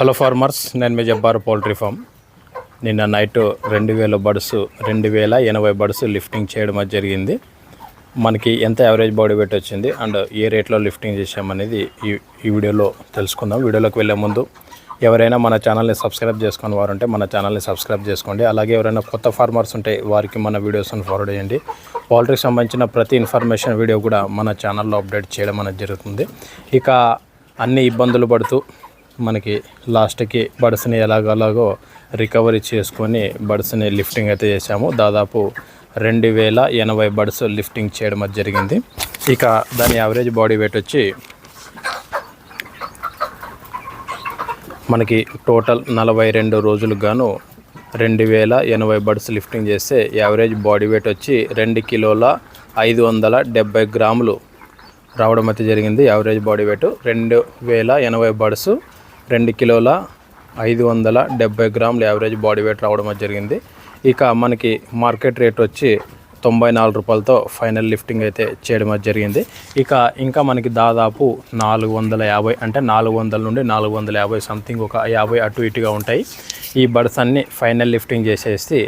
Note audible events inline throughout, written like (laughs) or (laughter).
Hello farmers నేను మీ Jabbar poultry farm. నిన్న నైట్ రెండు వేల బడ్స్ రెండు వేల ఎనభై బడ్స్ లిఫ్టింగ్ చేయడం అది జరిగింది. మనకి ఎంత యావరేజ్ బాడీ వెయిట్ వచ్చింది అండ్ ఏ రేట్లో లిఫ్టింగ్ చేసామనేది ఈ ఈ వీడియోలో తెలుసుకుందాం. వీడియోలోకి వెళ్ళే ముందు ఎవరైనా మన ఛానల్ని సబ్స్క్రైబ్ చేసుకుని వారు ఉంటే మన ఛానల్ని సబ్స్క్రైబ్ చేసుకోండి. అలాగే ఎవరైనా కొత్త ఫార్మర్స్ ఉంటే వారికి మన వీడియోస్ని ఫార్వర్డ్ చేయండి. పౌల్ట్రీకి సంబంధించిన ప్రతి ఇన్ఫర్మేషన్ వీడియో కూడా మన ఛానల్లో అప్డేట్ చేయడం అనేది జరుగుతుంది. ఇక అన్ని ఇబ్బందులు పడుతూ మనకి లాస్ట్కి బడ్స్ని ఎలాగలాగో రికవరీ చేసుకొని బడ్స్ని లిఫ్టింగ్ అయితే చేసాము దాదాపు రెండు వేల ఎనభై బడ్స్ లిఫ్టింగ్ చేయడం అది జరిగింది. ఇక దాని యావరేజ్ బాడీ వెయిట్ వచ్చి మనకి టోటల్ నలభై రెండు రోజులకు గాను రెండు వేల ఎనభై బడ్స్ లిఫ్టింగ్ చేస్తే యావరేజ్ బాడీ వెయిట్ వచ్చి రెండు కిలోల ఐదు వందల డెబ్బై గ్రాములు రావడం అయితే జరిగింది. యావరేజ్ బాడీ వెయిట్ రెండు వేల ఎనభై బడ్స్ రెండు కిలోల ఐదు వందల డెబ్బై గ్రాములు యావరేజ్ బాడీ వెయిట్ రావడం జరిగింది. ఇక మనకి మార్కెట్ రేట్ వచ్చి తొంభై నాలుగు రూపాయలతో ఫైనల్ లిఫ్టింగ్ అయితే చేయడం జరిగింది. ఇక ఇంకా మనకి దాదాపు నాలుగు వందల యాభై అంటే నాలుగు వందల నుండి నాలుగు వందల యాభై సంథింగ్ ఒక యాభై అటు ఇటుగా ఉంటాయి. ఈ బర్డ్స్ అన్నీ ఫైనల్ లిఫ్టింగ్ చేసేసి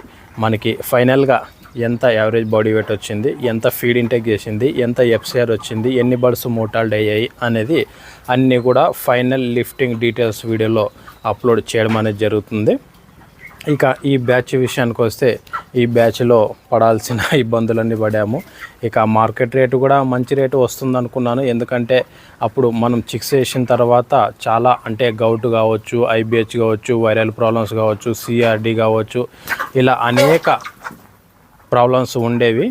మనకి ఫైనల్గా ఎంత యావరేజ్ బాడీ వెయిట్ వచ్చింది ఎంత ఫీడ్ ఇంటేక్ చేసింది ఎంత ఎఫ్సిఆర్ వచ్చింది ఎన్ని బర్డ్స్ మోటాల్డ్ అయ్యాయి అనేది అన్నీ కూడా ఫైనల్ లిఫ్టింగ్ డీటెయిల్స్ వీడియోలో అప్లోడ్ చేయడం అనేది జరుగుతుంది. ఇక ఈ బ్యాచ్ విషయానికి వస్తే ఈ బ్యాచ్లో పడాల్సిన (laughs) ఇబ్బందులన్నీ పడాము. ఇక మార్కెట్ రేటు కూడా మంచి రేటు వస్తుంది అనుకున్నాను ఎందుకంటే అప్పుడు మనం చిక్స్ వేసిన తర్వాత చాలా అంటే గౌట్ కావచ్చు ఐబిహెచ్ కావచ్చు వైరల్ ప్రాబ్లమ్స్ కావచ్చు సిఆర్డి కావచ్చు ఇలా అనేక ప్రాబ్లమ్స్ ఉండేవి.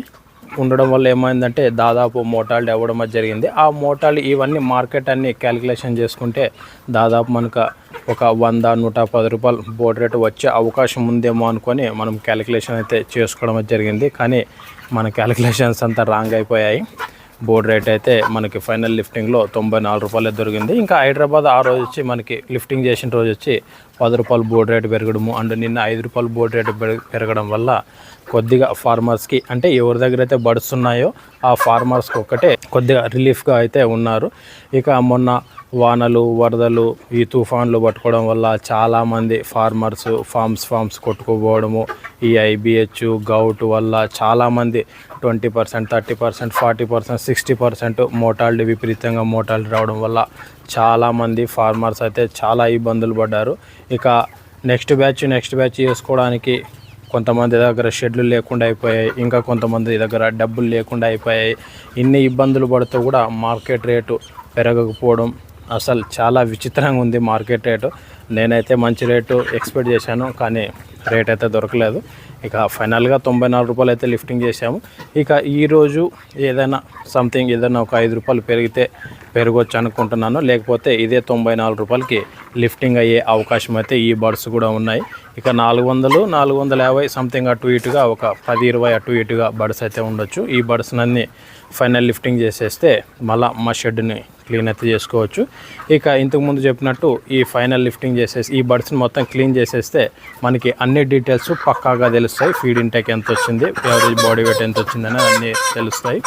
ఉండడం వల్ల ఏమైందంటే దాదాపు మోటాలిటీ అవ్వడం జరిగింది. ఆ మోటాలు ఇవన్నీ మార్కెట్ అన్ని క్యాలిక్యులేషన్ చేసుకుంటే దాదాపు మనకు ఒక వంద నూట పది రూపాయలు బోర్డు రేటు వచ్చే అవకాశం ఉందేమో అనుకొని మనం క్యాలిక్యులేషన్ అయితే చేసుకోవడం జరిగింది. కానీ మన క్యాలిక్యులేషన్స్ అంతా రాంగ్ అయిపోయాయి. బోర్డ్ రేట్ అయితే మనకి ఫైనల్ లిఫ్టింగ్లో తొంభై నాలుగు రూపాయలే దొరికింది. ఇంకా హైదరాబాద్ ఆ రోజు వచ్చి మనకి లిఫ్టింగ్ చేసిన రోజు వచ్చి పది రూపాయలు బోర్డు రేటు పెరగడము అండ్ నిన్న ఐదు రూపాయలు బోర్డు రేటు పెరగడం వల్ల కొద్దిగా ఫార్మర్స్కి అంటే ఎవరి దగ్గర అయితే బడ్స్ ఉన్నాయో ఆ ఫార్మర్స్కి ఒక్కటే కొద్దిగా రిలీఫ్గా అయితే ఉన్నారు. ఇక మొన్న వానలు వరదలు ఈ తుఫాన్లు పట్టుకోవడం వల్ల చాలామంది ఫార్మర్స్ ఫార్మ్స్ ఫార్మ్స్ కొట్టుకుపోవడము ఈ ఐబిహెచ్ గౌట్ వల్ల చాలామంది twenty percent thirty percent forty percent sixty percent mortality విపరీతంగా మోటాలిటీ రావడం వల్ల చాలామంది ఫార్మర్స్ అయితే చాలా ఇబ్బందులు పడ్డారు. ఇక నెక్స్ట్ బ్యాచ్ నెక్స్ట్ బ్యాచ్ చేసుకోవడానికి కొంతమంది దగ్గర షెడ్లు లేకుండా అయిపోయాయి. ఇంకా కొంతమంది దగ్గర డబ్బులు లేకుండా అయిపోయాయి. ఇన్ని ఇబ్బందులు పడుతూ కూడా మార్కెట్ రేటు పెరగకపోవడం అసలు చాలా విచిత్రంగా ఉంది మార్కెట్ రేటు. నేనైతే మంచి రేటు ఎక్స్పెక్ట్ చేశాను కానీ రేట్ అయితే దొరకలేదు. ఇక ఫైనల్గా తొంభై నాలుగు రూపాయలు అయితే లిఫ్టింగ్ చేశాము. ఇక ఈరోజు ఏదైనా సంథింగ్ ఏదైనా ఒక ఐదు రూపాయలు పెరిగితే పెరగవచ్చు అనుకుంటున్నాను. లేకపోతే ఇదే తొంభై నాలుగు రూపాయలకి లిఫ్టింగ్ అయ్యే అవకాశం అయితే ఈ బర్డ్స్ కూడా ఉన్నాయి. ఇక నాలుగు వందలు నాలుగు వందల యాభై సంథింగ్ అటు ఇటుగా ఒక పది ఇరవై అటు ఇటుగా బర్డ్స్ అయితే ఉండొచ్చు. ఈ బర్డ్స్నన్నీ ఫైనల్ లిఫ్టింగ్ చేసేస్తే మళ్ళీ మా షెడ్ని క్లీన్ అయితే చేసుకోవచ్చు. ఇక ఇంతకుముందు చెప్పినట్టు ఈ ఫైనల్ లిఫ్టింగ్ చేసేసి ఈ బర్డ్స్ని మొత్తం క్లీన్ చేసేస్తే మనకి అన్ని డీటెయిల్స్ పక్కాగా తెలుస్తాయి. ఫీడ్ ఇంటెక్ ఎంత వచ్చింది ఎవరేజ్ బాడీ వెయిట్ ఎంత వచ్చిందని అన్నీ తెలుస్తాయి.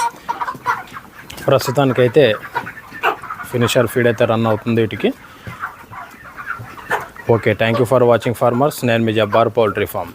ప్రస్తుతానికైతే ఫినిషర్ ఫీడ్ అయితే రన్ అవుతుంది వీటికి. Okay thank you for watching farmers. నేను మీ జబ్బార్ పౌల్ట్రీ ఫామ్.